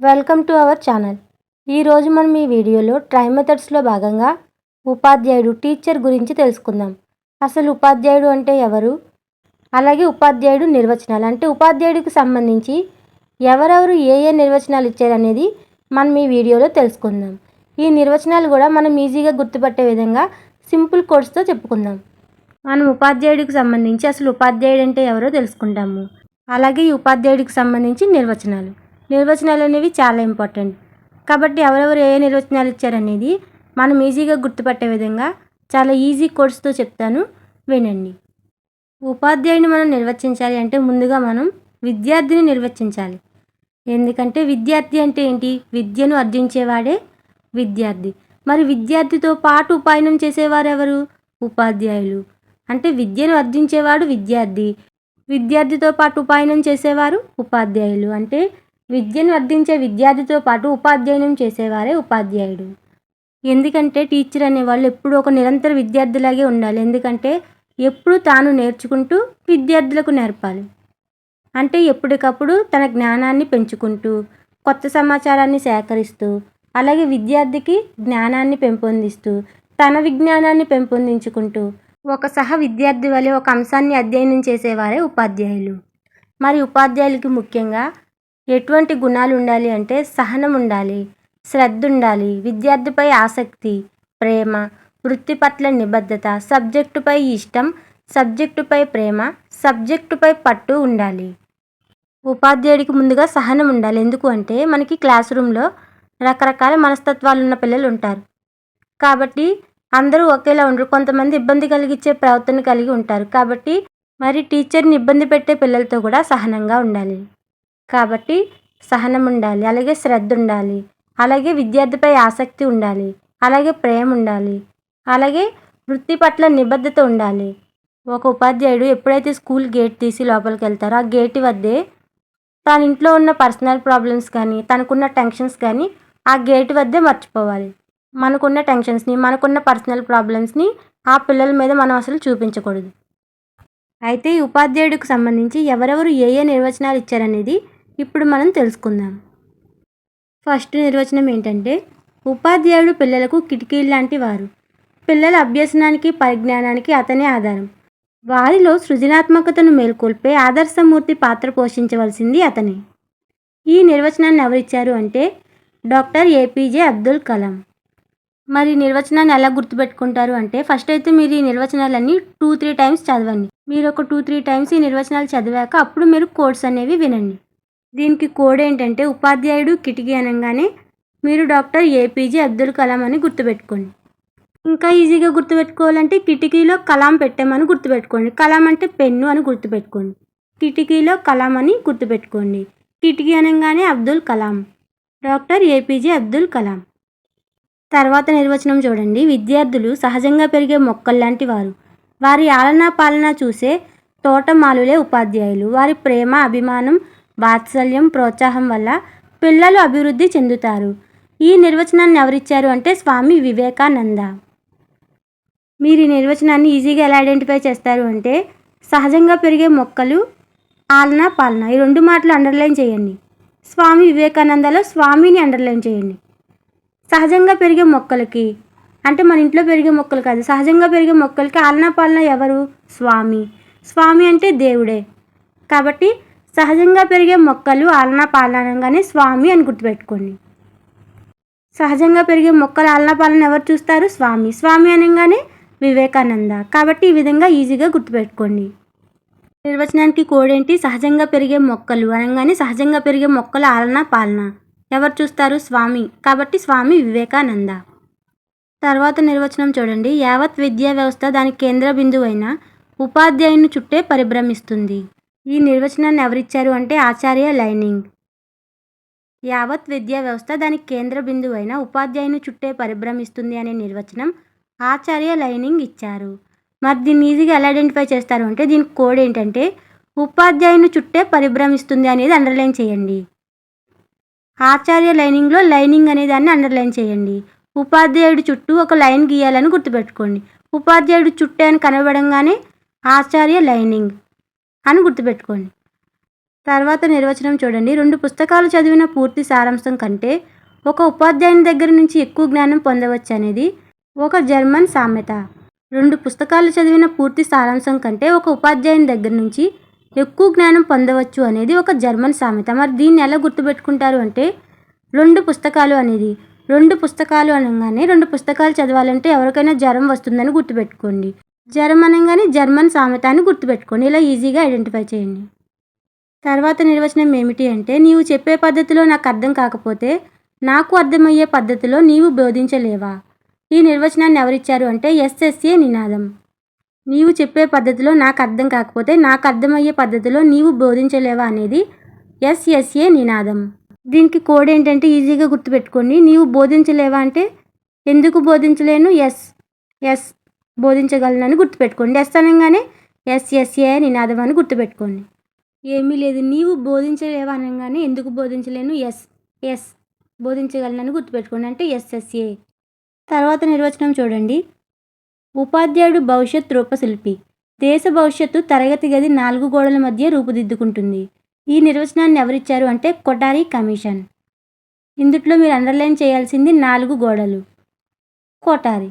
Welcome to our channel. ఈరోజు మనం ఈ వీడియోలో ట్రై మెథడ్స్లో భాగంగా ఉపాధ్యాయుడు టీచర్ గురించి తెలుసుకుందాం. అసలు ఉపాధ్యాయుడు అంటే ఎవరు? అలాగే ఉపాధ్యాయుడు నిర్వచనాలు. అంటే ఉపాధ్యాయుడికి సంబంధించి ఎవరెవరు ఏ ఏ నిర్వచనాలు ఇచ్చారనేది మనం ఈ వీడియోలో తెలుసుకుందాం. ఈ నిర్వచనాలు కూడా మనం ఈజీగా గుర్తుపట్టే విధంగా సింపుల్ కోడ్స్తో చెప్పుకుందాం. మనం ఉపాధ్యాయుడికి సంబంధించి అసలు ఉపాధ్యాయుడు అంటే ఎవరో తెలుసుకుంటాము. అలాగే ఈ ఉపాధ్యాయుడికి సంబంధించి నిర్వచనాలు. నిర్వచనాలు అనేవి చాలా ఇంపార్టెంట్. కాబట్టి ఎవరెవరు ఏ నిర్వచనాలు ఇచ్చారనేది మనం ఈజీగా గుర్తుపట్టే విధంగా చాలా ఈజీ కోడ్స్తో చెప్తాను. వినండి. ఉపాధ్యాయుని మనం నిర్వచించాలి అంటే ముందుగా మనం విద్యార్థిని నిర్వచించాలి. ఎందుకంటే విద్యార్థి అంటే ఏంటి? విద్యను అర్జించేవాడే విద్యార్థి. మరి విద్యార్థితో పాటు ఉపాయనం చేసేవారు ఎవరు? ఉపాధ్యాయులు. అంటే విద్యను అర్జించేవాడు విద్యార్థి. విద్యార్థితో పాటు ఉపాయనం చేసేవారు ఉపాధ్యాయులు. అంటే విద్యను అర్థించే విద్యార్థితో పాటు ఉపాధ్యాయనం చేసేవారే ఉపాధ్యాయుడు. ఎందుకంటే టీచర్ అనేవాళ్ళు ఎప్పుడు ఒక నిరంతర విద్యార్థిలాగే ఉండాలి. ఎందుకంటే ఎప్పుడు తాను నేర్చుకుంటూ విద్యార్థులకు నేర్పాలి. అంటే ఎప్పటికప్పుడు తన జ్ఞానాన్ని పెంచుకుంటూ కొత్త సమాచారాన్ని సేకరిస్తూ అలాగే విద్యార్థికి జ్ఞానాన్ని పెంపొందిస్తూ తన విజ్ఞానాన్ని పెంపొందించుకుంటూ ఒక సహ విద్యార్థి వలె ఒక అంశాన్ని అధ్యయనం చేసేవారే ఉపాధ్యాయులు. మరి ఉపాధ్యాయులకి ముఖ్యంగా ఎటువంటి గుణాలు ఉండాలి అంటే సహనం ఉండాలి శ్రద్ధ ఉండాలి విద్యార్థిపై ఆసక్తి ప్రేమ వృత్తి పట్ల నిబద్ధత సబ్జెక్టుపై ఇష్టం సబ్జెక్టుపై ప్రేమ సబ్జెక్టుపై పట్టు ఉండాలి. ఉపాధ్యాయుడికి ముందుగా సహనం ఉండాలి ఎందుకు అంటే మనకి క్లాస్ రూమ్లో రకరకాల మనస్తత్వాలు ఉన్న పిల్లలు ఉంటారు కాబట్టి అందరూ ఒకేలా ఉండరు. కొంతమంది ఇబ్బంది కలిగించే ప్రవర్తన కలిగి ఉంటారు. కాబట్టి మరి టీచర్ని ఇబ్బంది పెట్టే పిల్లలతో కూడా సహనంగా ఉండాలి. కాబట్టి సహనం ఉండాలి అలాగే శ్రద్ధ ఉండాలి అలాగే విద్యార్థిపై ఆసక్తి ఉండాలి అలాగే ప్రేమ ఉండాలి అలాగే వృత్తి పట్ల నిబద్ధత ఉండాలి. ఒక ఉపాధ్యాయుడు ఎప్పుడైతే స్కూల్ గేట్ తీసి లోపలికి వెళ్తారో ఆ గేట్ వద్దే తన ఇంట్లో ఉన్న పర్సనల్ ప్రాబ్లమ్స్ కానీ తనకున్న టెన్షన్స్ కానీ ఆ గేట్ వద్దే మర్చిపోవాలి. మనకున్న టెన్షన్స్ని మనకున్న పర్సనల్ ప్రాబ్లమ్స్ని ఆ పిల్లల మీద మనం అసలు చూపించకూడదు. అయితే ఈ ఉపాధ్యాయుడికి సంబంధించి ఎవరెవరు ఏ ఏ నిర్వచనాలు ఇచ్చారనేది ఇప్పుడు మనం తెలుసుకుందాం. ఫస్ట్ నిర్వచనం ఏంటంటే ఉపాధ్యాయుడు పిల్లలకు కిటికీలు లాంటి వారు. పిల్లల అభ్యసనానికి పరిజ్ఞానానికి అతనే ఆధారం. వారిలో సృజనాత్మకతను మేల్కొల్పే ఆదర్శమూర్తి పాత్ర పోషించవలసింది అతనే. ఈ నిర్వచనాన్ని ఎవరిచ్చారు అంటే డాక్టర్ ఏపీజే అబ్దుల్ కలాం. మరి నిర్వచనాన్ని ఎలా గుర్తుపెట్టుకుంటారు అంటే ఫస్ట్ అయితే మీరు ఈ నిర్వచనాలన్నీ టూ త్రీ టైమ్స్ చదవండి. మీరు ఒక టూ త్రీ టైమ్స్ ఈ నిర్వచనాలు చదివాక అప్పుడు మీరు కోడ్స్ అనేవి వినండి. దీనికి కోడ్ ఏంటంటే ఉపాధ్యాయుడు కిటికీ అనగానే మీరు డాక్టర్ ఏపీజే అబ్దుల్ కలాం అని గుర్తుపెట్టుకోండి. ఇంకా ఈజీగా గుర్తుపెట్టుకోవాలంటే కిటికీలో కలాం పెట్టామని గుర్తుపెట్టుకోండి. కలాం అంటే పెన్ను అని గుర్తుపెట్టుకోండి. కిటికీలో కలాం అని గుర్తుపెట్టుకోండి. కిటికీ అనగానే Abdul Kalam. Doctor APJ Abdul Kalam. తర్వాత నిర్వచనం చూడండి. విద్యార్థులు సహజంగా పెరిగే మొక్కల్లాంటి వారు. వారి ఆలనా పాలన చూసే తోటమాలులే ఉపాధ్యాయులు. వారి ప్రేమ అభిమానం వాత్సల్యం ప్రోత్సాహం వల్ల పిల్లలు అభివృద్ధి చెందుతారు. ఈ నిర్వచనాన్ని ఎవరిచ్చారు అంటే స్వామి వివేకానంద. మీరు ఈ నిర్వచనాన్ని ఈజీగా ఎలా ఐడెంటిఫై చేస్తారు అంటే సహజంగా పెరిగే మొక్కలు ఆలన పాలన ఈ రెండు మాటలు అండర్లైన్ చేయండి. స్వామి వివేకానందలో స్వామిని అండర్లైన్ చేయండి. సహజంగా పెరిగే మొక్కలకి అంటే మన ఇంట్లో పెరిగే మొక్కలు కాదు సహజంగా పెరిగే మొక్కలకి ఆలన పాలన ఎవరు? స్వామి. స్వామి అంటే దేవుడే. కాబట్టి సహజంగా పెరిగే మొక్కలు ఆలనాపాలనంగానే స్వామి అని గుర్తుపెట్టుకోండి. సహజంగా పెరిగే మొక్కలు ఆలనాపాలన ఎవరు చూస్తారు? స్వామి. స్వామి అనగానే వివేకానంద. కాబట్టి ఈ విధంగా ఈజీగా గుర్తుపెట్టుకోండి. నిర్వచనానికి కోడ్ ఏంటి సహజంగా పెరిగే మొక్కలు అనగానే సహజంగా పెరిగే మొక్కలు ఆలన పాలన ఎవరు చూస్తారు? స్వామి. కాబట్టి స్వామి వివేకానంద. తర్వాత నిర్వచనం చూడండి. యావత్ విద్యా వ్యవస్థ దాని కేంద్ర బిందువైన ఉపాధ్యాయుని చుట్టే పరిభ్రమిస్తుంది. ఈ నిర్వచనాన్ని ఎవరిచ్చారు అంటే ఆచార్య లైనింగ్. యావత్ విద్యా వ్యవస్థ దాని కేంద్ర బిందువు అయిన ఉపాధ్యాయుని చుట్టే పరిభ్రమిస్తుంది అనే నిర్వచనం ఆచార్య లైనింగ్ ఇచ్చారు. మరి దీన్ని ఈజీగా ఎలా ఐడెంటిఫై చేస్తారు అంటే దీని కోడ్ ఏంటంటే ఉపాధ్యాయుని చుట్టే పరిభ్రమిస్తుంది అనేది అండర్లైన్ చేయండి. ఆచార్య లైనింగ్లో లైనింగ్ అనే దాన్ని అండర్లైన్ చేయండి. ఉపాధ్యాయుడి చుట్టూ ఒక లైన్ గీయాలని గుర్తుపెట్టుకోండి. ఉపాధ్యాయుడు చుట్టే అని కనబడంగానే ఆచార్య లైనింగ్. అని గుర్తుపెట్టుకోండి. తర్వాత నిర్వచనం చూడండి. రెండు పుస్తకాలు చదివిన పూర్తి సారాంశం కంటే ఒక ఉపాధ్యాయుని దగ్గర నుంచి ఎక్కువ జ్ఞానం పొందవచ్చు అనేది ఒక జర్మన్ సామెత. రెండు పుస్తకాలు చదివిన పూర్తి సారాంశం కంటే ఒక ఉపాధ్యాయుని దగ్గర నుంచి ఎక్కువ జ్ఞానం పొందవచ్చు అనేది ఒక జర్మన్ సామెత. మరి దీన్ని ఎలా గుర్తుపెట్టుకుంటారు అంటే రెండు పుస్తకాలు అనేది రెండు పుస్తకాలు అనగానే రెండు పుస్తకాలు చదవాలంటే ఎవరికైనా జ్వరం వస్తుందని గుర్తుపెట్టుకోండి. జ్వరం అనగానే జర్మన్ సామెతాన్ని గుర్తుపెట్టుకోండి. ఇలా ఈజీగా ఐడెంటిఫై చేయండి. తర్వాత నిర్వచనం ఏమిటి అంటే నీవు చెప్పే పద్ధతిలో నాకు అర్థం కాకపోతే నాకు అర్థమయ్యే పద్ధతిలో నీవు బోధించలేవా? ఈ నిర్వచనాన్ని ఎవరిచ్చారు అంటే ఎస్ఎస్ఏ నినాదం. నీవు చెప్పే పద్ధతిలో నాకు అర్థం కాకపోతే నాకు అర్థమయ్యే పద్ధతిలో నీవు బోధించలేవా అనేది ఎస్ఎస్ఏ నినాదం. దీనికి కోడ్ ఏంటంటే ఈజీగా గుర్తుపెట్టుకోండి. నీవు బోధించలేవా అంటే ఎందుకు బోధించలేను? ఎస్ ఎస్ బోధించగలనని గుర్తుపెట్టుకోండి. ఎస్ అనగానే ఎస్ఎస్ఏ నినాదం అని గుర్తుపెట్టుకోండి. ఏమీ లేదు. నీవు బోధించలేవనగానే ఎందుకు బోధించలేను? ఎస్ ఎస్ బోధించగలనని గుర్తుపెట్టుకోండి. అంటే ఎస్ఎస్ఏ తర్వాత నిర్వచనం చూడండి. ఉపాధ్యాయుడు భవిష్యత్ రూపశిల్పి. దేశ భవిష్యత్తు తరగతి గది నాలుగు గోడల మధ్య రూపుదిద్దుకుంటుంది. ఈ నిర్వచనాన్ని ఎవరిచ్చారు అంటే కొటారి కమిషన్. ఇందుట్లో మీరు అండర్లైన్ చేయాల్సింది నాలుగు గోడలు. కోటారి.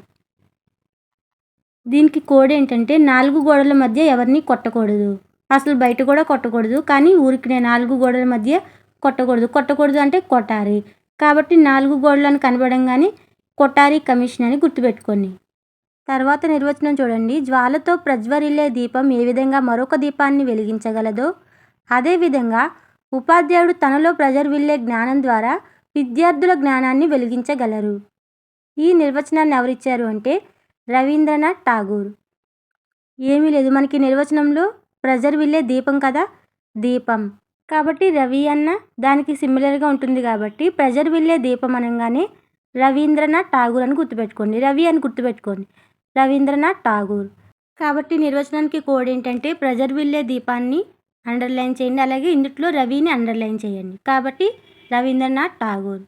దీనికి కోడ్ ఏంటంటే నాలుగు గోడల మధ్య ఎవరిని కొట్టకూడదు. అసలు బయట కూడా కొట్టకూడదు కానీ ఊరికి నాలుగు గోడల మధ్య కొట్టకూడదు. కొట్టకూడదు అంటే కొట్టారి కాబట్టి నాలుగు గోడలను కనబడంగానే కొట్టారి కమిషన్ అని గుర్తుపెట్టుకోండి. తర్వాత నిర్వచనం చూడండి. జ్వాలతో ప్రజ్వరిల్లే దీపం ఏ విధంగా మరొక దీపాన్ని వెలిగించగలదో అదేవిధంగా ఉపాధ్యాయుడు తనలో ప్రజర్విల్లే జ్ఞానం ద్వారా విద్యార్థుల జ్ఞానాన్ని వెలిగించగలరు. ఈ నిర్వచనాన్ని ఎవరిచ్చారు అంటే రవీంద్రనాథ్ ఠాగూర్. ఏమీ లేదు. మనకి నిర్వచనంలో ప్రెజర్ విల్లే దీపం కదా? దీపం. కాబట్టి రవి అన్న దానికి సిమిలర్గా ఉంటుంది కాబట్టి ప్రెజర్ విల్లే దీపం అనగానే రవీంద్రనాథ్ ఠాగూర్ అని గుర్తుపెట్టుకోండి. రవి అని గుర్తుపెట్టుకోండి. రవీంద్రనాథ్ ఠాగూర్. కాబట్టి నిర్వచనానికి కోడ్ ఏంటంటే ప్రెజర్ విల్లే దీపాన్ని అండర్లైన్ చేయండి. అలాగే ఇందుట్లో రవిని అండర్లైన్ చేయండి. కాబట్టి రవీంద్రనాథ్ ఠాగూర్.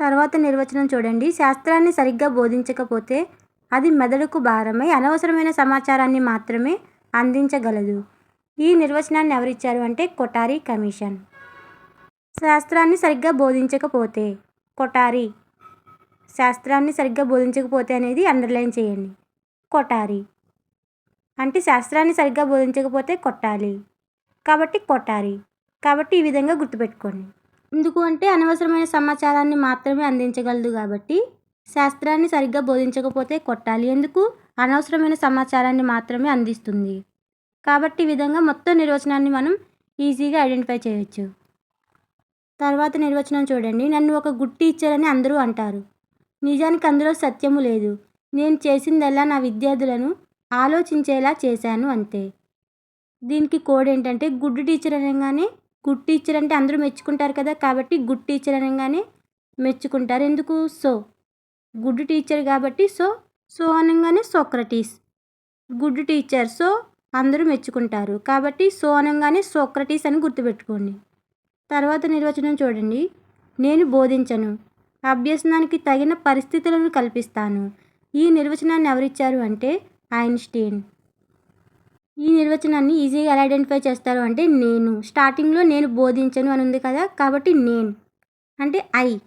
తర్వాత నిర్వచనం చూడండి. శాస్త్రాన్ని సరిగ్గా బోధించకపోతే అది మెదడుకు భారమై అనవసరమైన సమాచారాన్ని మాత్రమే అందించగలదు. ఈ నిర్వచనాన్ని ఎవరిచ్చారు అంటే కొటారి కమిషన్. శాస్త్రాన్ని సరిగ్గా బోధించకపోతే కొటారి శాస్త్రాన్ని సరిగ్గా బోధించకపోతే అనేది అండర్లైన్ చేయండి. కొటారి అంటే శాస్త్రాన్ని సరిగ్గా బోధించకపోతే కొట్టాలి. కాబట్టి కొట్టారి కాబట్టి ఈ విధంగా గుర్తుపెట్టుకోండి. ఎందుకు అంటే అనవసరమైన సమాచారాన్ని మాత్రమే అందించగలదు కాబట్టి శాస్త్రాన్ని సరిగ్గా బోధించకపోతే కొట్టాలి. ఎందుకు? అనవసరమైన సమాచారాన్ని మాత్రమే అందిస్తుంది. కాబట్టి ఈ విధంగా మొత్తం నిర్వచనాన్ని మనం ఈజీగా ఐడెంటిఫై చేయొచ్చు. తర్వాత నిర్వచనం చూడండి. నన్ను ఒక గుడ్ టీచర్ అని అందరూ అంటారు. నిజానికి అందులో సత్యము లేదు. నేను చేసిందల్లా నా విద్యార్థులను ఆలోచించేలా చేశాను అంతే. దీనికి కోడ్ ఏంటంటే గుడ్ టీచర్ అనగానే గుడ్ టీచర్ అంటే అందరూ మెచ్చుకుంటారు కదా. కాబట్టి గుడ్ టీచర్ అనగానే మెచ్చుకుంటారు. ఎందుకు? సో గుడ్ టీచర్ కాబట్టి సో సో అనగానే సోక్రటీస్. గుడ్ టీచర్ సో అందరూ మెచ్చుకుంటారు కాబట్టి సో అనగానే సోక్రటీస్ అని గుర్తుపెట్టుకోండి. తర్వాత నిర్వచనం చూడండి. నేను బోధించను. అభ్యసనానికి తగిన పరిస్థితులను కల్పిస్తాను. ఈ నిర్వచనాన్ని ఎవరిచ్చారు అంటే ఐన్స్టీన్. ఈ నిర్వచనాన్ని ఈజీగా ఎలా ఐడెంటిఫై చేస్తారు అంటే నేను. స్టార్టింగ్లో నేను బోధించను అని ఉంది కదా కాబట్టి నేను. అంటే ఐ.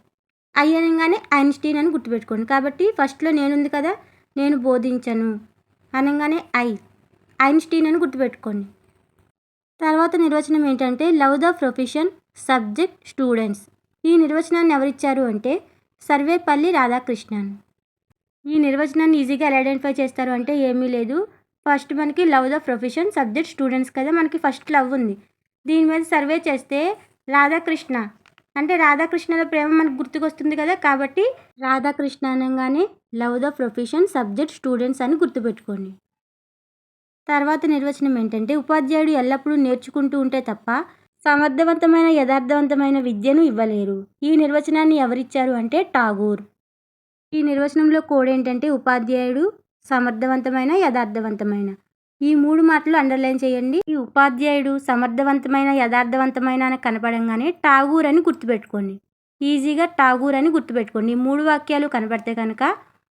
ఐ అనగానే ఐన్స్టీన్ అని గుర్తుపెట్టుకోండి. కాబట్టి ఫస్ట్లో నేను ఉంది కదా నేను బోధించను అనగానే ఐ. ఐన్స్టీన్ అని గుర్తుపెట్టుకోండి. తర్వాత నిర్వచనం ఏంటంటే love the profession subject students. ఈ నిర్వచనాన్ని ఎవరిచ్చారు అంటే సర్వేపల్లి రాధాకృష్ణన్. ఈ నిర్వచనాన్ని ఈజీగా ఎలా ఐడెంటిఫై చేస్తారు అంటే ఏమీ లేదు. ఫస్ట్ మనకి love the profession subject students కదా మనకి ఫస్ట్ లవ్ ఉంది. దీని మీద సర్వే చేస్తే రాధాకృష్ణ అంటే రాధాకృష్ణల ప్రేమ మనకు గుర్తుకొస్తుంది కదా కాబట్టి రాధాకృష్ణ అనగానే love the profession subject students అని గుర్తుపెట్టుకోండి. తర్వాత నిర్వచనం ఏంటంటే ఉపాధ్యాయుడు ఎల్లప్పుడూ నేర్చుకుంటూ ఉంటే తప్ప సమర్థవంతమైన యథార్థవంతమైన విద్యను ఇవ్వలేరు. ఈ నిర్వచనాన్ని ఎవరిచ్చారు అంటే టాగూర్ ఈ నిర్వచనంలో కోడ్ ఏంటంటే ఉపాధ్యాయుడు సమర్థవంతమైన యథార్థవంతమైన. ఈ మూడు మాటలు అండర్లైన్ చేయండి. ఈ ఉపాధ్యాయుడు సమర్థవంతమైన యథార్థవంతమైన అని కనపడంగానే ఠాగూర్ అని గుర్తుపెట్టుకోండి. ఈజీగా ఠాగూర్ అని గుర్తుపెట్టుకోండి. ఈ మూడు వాక్యాలు కనపడితే కనుక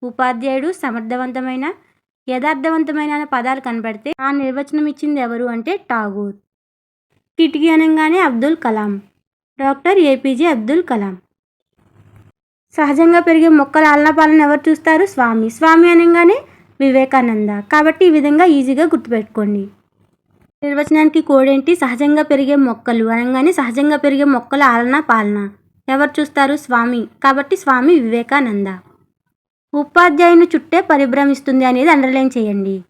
ఉపాధ్యాయుడు సమర్థవంతమైన యథార్థవంతమైన అనే పదాలు కనపడితే ఆ నిర్వచనం ఇచ్చింది ఎవరు అంటే ఠాగూర్. కిటికీ అనగానే Abdul Kalam. Doctor APJ Abdul Kalam. సహజంగా పెరిగే మొక్కల ఆలన ఎవరు చూస్తారు? స్వామి. స్వామి అనగానే వివేకానంద. కాబట్టి ఈ విధంగా ఈజీగా గుర్తుపెట్టుకోండి. నిర్వచనానికి కోడేంటి? సహజంగా పెరిగే మొక్కలు అనగానే సహజంగా పెరిగే మొక్కల ఆలన పాలన. ఎవరు చూస్తారు? స్వామి. కాబట్టి స్వామి వివేకానంద. ఉపాధ్యాయుని చుట్టే పరిభ్రమిస్తుంది అనేది అండర్లైన్ చేయండి.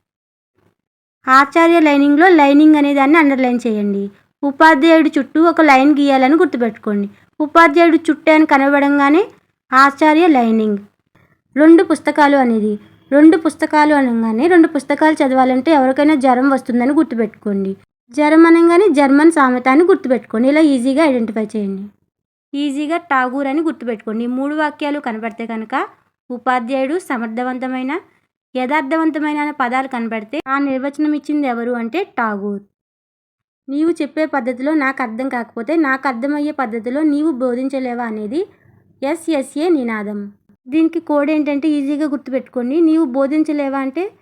ఆచార్య లైనింగ్లో లైనింగ్ అనే దాన్ని అండర్లైన్ చేయండి. ఉపాధ్యాయుడి చుట్టూ ఒక లైన్ గీయాలని గుర్తుపెట్టుకోండి. ఉపాధ్యాయుడు చుట్టే అని కనబడంగానే ఆచార్య లైనింగ్. రెండు పుస్తకాలు అనేది. రెండు పుస్తకాలు అనగానే రెండు పుస్తకాలు చదవాలంటే ఎవరికైనా జ్వరం వస్తుందని గుర్తుపెట్టుకోండి. జ్వరం అనగానే జర్మన్ సామెతాన్ని గుర్తుపెట్టుకోండి. ఇలా ఈజీగా ఐడెంటిఫై చేయండి. ఈజీగా టాగూర్ అని గుర్తుపెట్టుకోండి. ఈ మూడు వాక్యాలు కనబడితే కనుక ఉపాధ్యాయుడు సమర్థవంతమైన యథార్థవంతమైన పదాలు కనబడితే ఆ నిర్వచనం ఇచ్చింది ఎవరు అంటే టాగూర్ నీవు చెప్పే పద్ధతిలో నాకు అర్థం కాకపోతే నాకు అర్థమయ్యే పద్ధతిలో నీవు బోధించలేవా అనేది ఎస్ఎస్ఏ నినాదం. దీనికి కోడ్ ఏంటంటే ఈజీగా గుర్తుపెట్టుకోండి. నీవు బోధించలేవా అంటే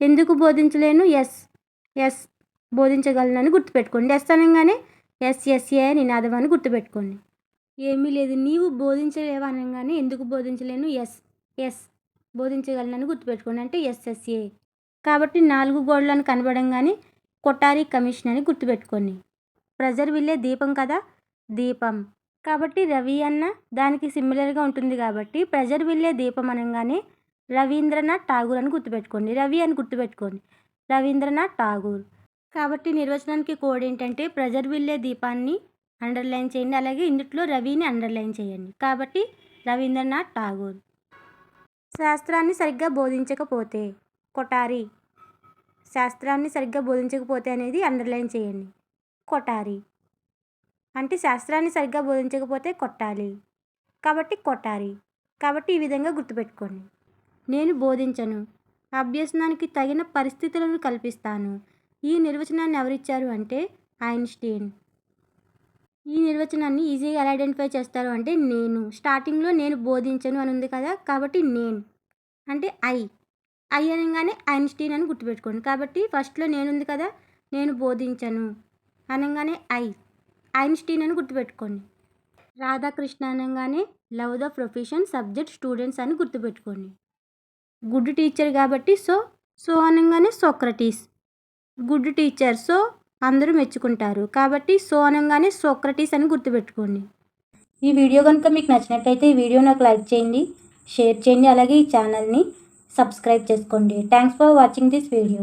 ఎందుకు బోధించలేను? ఎస్ ఎస్ బోధించగలనని గుర్తుపెట్టుకోండి. ఎస్ అనగానే ఎస్ఎస్ఏ నినాదం అని గుర్తుపెట్టుకోండి. ఏమీ లేదు. నీవు బోధించలేవా అనగానే ఎందుకు బోధించలేను? ఎస్ ఎస్ బోధించగలనని గుర్తుపెట్టుకోండి. అంటే ఎస్ఎస్ఏ కాబట్టి నాలుగు గోడలను కనబడంగానే కొటారి కమిషన్ అని గుర్తుపెట్టుకోండి. ప్రెజర్ విల్లే దీపం కదా? దీపం. కాబట్టి రవి అన్న దానికి సిమిలర్గా ఉంటుంది కాబట్టి ప్రెజర్ విల్లే దీపం అనగానే రవీంద్రనాథ్ ఠాగూర్ అని గుర్తుపెట్టుకోండి. రవి అని గుర్తుపెట్టుకోండి. రవీంద్రనాథ్ ఠాగూర్. కాబట్టి నిర్వచనానికి కోడ్ ఏంటంటే ప్రెజర్ విల్లే దీపాన్ని అండర్లైన్ చేయండి. అలాగే ఇందుట్లో రవిని అండర్లైన్ చేయండి. కాబట్టి రవీంద్రనాథ్ ఠాగూర్. శాస్త్రాన్ని సరిగ్గా బోధించకపోతే కొటారి. శాస్త్రాన్ని సరిగ్గా బోధించకపోతే అనేది అండర్లైన్ చేయండి. కొటారి. అంటే శాస్త్రాన్ని సరిగ్గా బోధించకపోతే కొట్టాలి. కాబట్టి కొట్టాలి. కాబట్టి ఈ విధంగా గుర్తుపెట్టుకోండి. నేను బోధించను. అభ్యసనానికి తగిన పరిస్థితులను కల్పిస్తాను. ఈ నిర్వచనాన్ని ఎవరిచ్చారు అంటే ఐన్స్టీన్. ఈ నిర్వచనాన్ని ఈజీగా ఎలా ఐడెంటిఫై చేస్తారు అంటే నేను. స్టార్టింగ్లో నేను బోధించను అని ఉంది కదా కాబట్టి నేను. అంటే ఐ. ఐ అనగానే ఐన్స్టీన్ అని గుర్తుపెట్టుకోండి. కాబట్టి ఫస్ట్లో నేనుంది కదా నేను బోధించను. అనగానే ఐ. ఐన్స్టీన్ అని గుర్తుపెట్టుకోండి. రాధాకృష్ణ అనగానే love the profession subject students అని గుర్తుపెట్టుకోండి. గుడ్ టీచర్ కాబట్టి సో సో అనగానే సోక్రటీస్. గుడ్ టీచర్ సో అందరూ మెచ్చుకుంటారు కాబట్టి సో అనగానే సోక్రటీస్ అని గుర్తుపెట్టుకోండి. ఈ వీడియో కనుక మీకు నచ్చినట్లయితే ఈ వీడియో నాకు లైక్ చేయండి షేర్ చేయండి అలాగే ఈ ఛానల్ని సబ్స్క్రైబ్ చేసుకోండి. Thanks for watching this video.